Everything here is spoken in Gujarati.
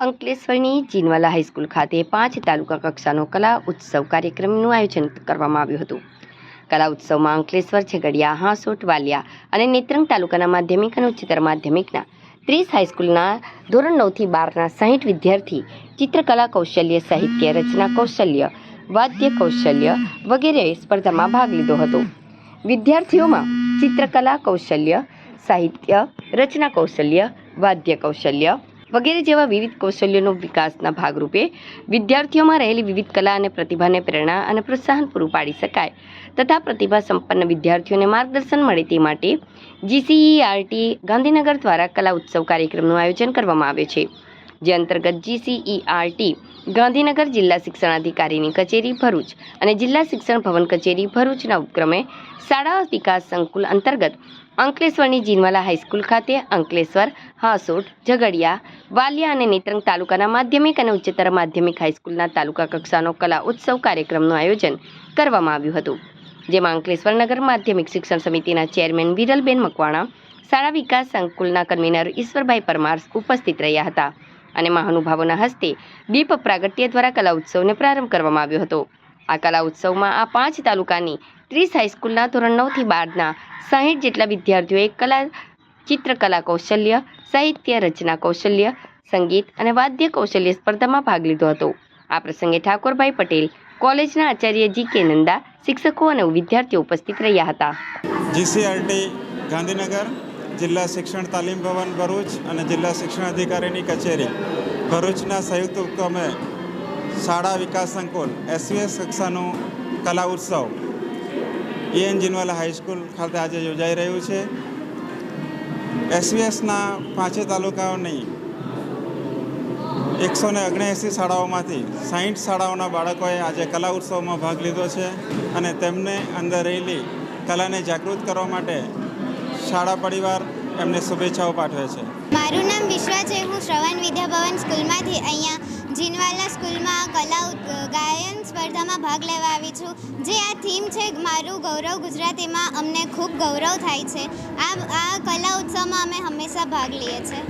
અંકલેશ્વરની જીનવાલા હાઈસ્કૂલ ખાતે પાંચ તાલુકા કક્ષાનો કલા ઉત્સવ કાર્યક્રમનું આયોજન કરવામાં આવ્યું હતું. કલા ઉત્સવમાં અંકલેશ્વર ઝઘડિયા હાંસોટ, વાલિયા અને નેત્રંગ તાલુકાના માધ્યમિક અને ઉચ્ચતર માધ્યમિકના ત્રીસ હાઈસ્કૂલના ધોરણ નવથી બારના સાહીઠ વિદ્યાર્થી ચિત્રકલા કૌશલ્ય, સાહિત્ય, રચના કૌશલ્ય, વાદ્ય કૌશલ્ય વગેરે સ્પર્ધામાં ભાગ લીધો હતો. વિદ્યાર્થીઓમાં ચિત્રકલા કૌશલ્ય, સાહિત્ય, રચના કૌશલ્ય, વાદ્ય કૌશલ્ય વગેરે જેવા વિવિધ કૌશલ્યોનો વિકાસના ભાગરૂપે વિદ્યાર્થીઓમાં રહેલી વિવિધ કલા અને પ્રતિભાને પ્રેરણા અને પ્રોત્સાહન પૂરું પાડી શકાય તથા પ્રતિભા સંપન્ન વિદ્યાર્થીઓને માર્ગદર્શન મળે તે માટે જીસીઈઆરટી ગાંધીનગર દ્વારા કલા ઉત્સવ કાર્યક્રમનું આયોજન કરવામાં આવે છે. જે અંતર્ગત જીસીઈઆરટી ગાંધીનગર જિલ્લા શિક્ષણાધિકારીની કચેરી ભરૂચ અને જિલ્લા શિક્ષણ ભવન કચેરી ભરૂચના ઉપક્રમે શાળા વિકાસ સંકુલ અંતર્ગત અંકલેશ્વરની જીનવાલા હાઈસ્કૂલ ખાતે અંકલેશ્વર, હાસોટ, ઝઘડિયા, વાલિયા અને નેત્રંગ તાલુકાના માધ્યમિક અને ઉચ્ચતર માધ્યમિક હાઈસ્કૂલના તાલુકા કક્ષાનો કલા ઉત્સવ કાર્યક્રમનું આયોજન કરવામાં આવ્યું હતું, જેમાં અંકલેશ્વર નગર માધ્યમિક શિક્ષણ સમિતિના ચેરમેન વિરલબેન મકવાણા, શાળા વિકાસ સંકુલના કન્વીનર ઈશ્વરભાઈ પરમાર ઉપસ્થિત રહ્યા હતા. અને મહાનુભાવોના હસ્તે દીપ પ્રાગટ્ય દ્વારા કલા ઉત્સવને પ્રારંભ કરવામાં આવ્યો હતો. આ કલા ઉત્સવમાં આ પાંચ તાલુકાની ત્રીસ હાઈસ્કૂલના ધોરણ નવથી બારના સાહીઠ જેટલા વિદ્યાર્થીઓએ કલા ચિત્રકલા કૌશલ્ય, સાહિત્ય, રચના કૌશલ્ય, સંગીત અને વાદ્ય કૌશલ્ય સ્પર્ધામાં ભાગ લીધો હતો. આ પ્રસંગે ઠાકોરભાઈ પટેલ, કોલેજના આચાર્ય જી કે નંદા, શિક્ષકો અને વિદ્યાર્થીઓ ઉપસ્થિત રહ્યા હતા. જીસીઆરટી ગાંધીનગર જિલ્લા શિક્ષણ તાલીમ ભવન ભરૂચ અને જિલ્લા શિક્ષણ અધિકારીની કચેરી. ભરૂચના સંયુક્ત ઉપક્રમે શાળા વિકાસ સંકુલ, એસવીએસ કક્ષાનું કલા ઉત્સવ. એએન જીનવાલા હાઈસ્કૂલ ખાતે આજે યોજાઈ રહ્યું છે. એસવીએસના પાંચે તાલુકાઓની એકસો ને ઓગણએંસી શાળાઓમાંથી સાહીઠ શાળાઓના બાળકોએ આજે કલા ઉત્સવમાં ભાગ લીધો છે અને તેમને અંદર રહેલી કલાને જાગૃત કરવા માટે શાળા પરિવાર એમને શુભેચ્છાઓ પાઠવે છે. મારું નામ વિશ્વા છે. હું શ્રવણ વિદ્યાભવન સ્કૂલમાંથી અહીંયા જીનવાલા સ્કૂલમાં કલા ગાયન સ્પર્ધામાં ભાગ લેવા આવી છું. જે આ થીમ છે મારું ગૌરવ ગુજરાતીમાં અમને ખૂબ ગૌરવ થાય છે. આ આ કલા ઉત્સવમાં અમે હંમેશા ભાગ લઈએ છીએ.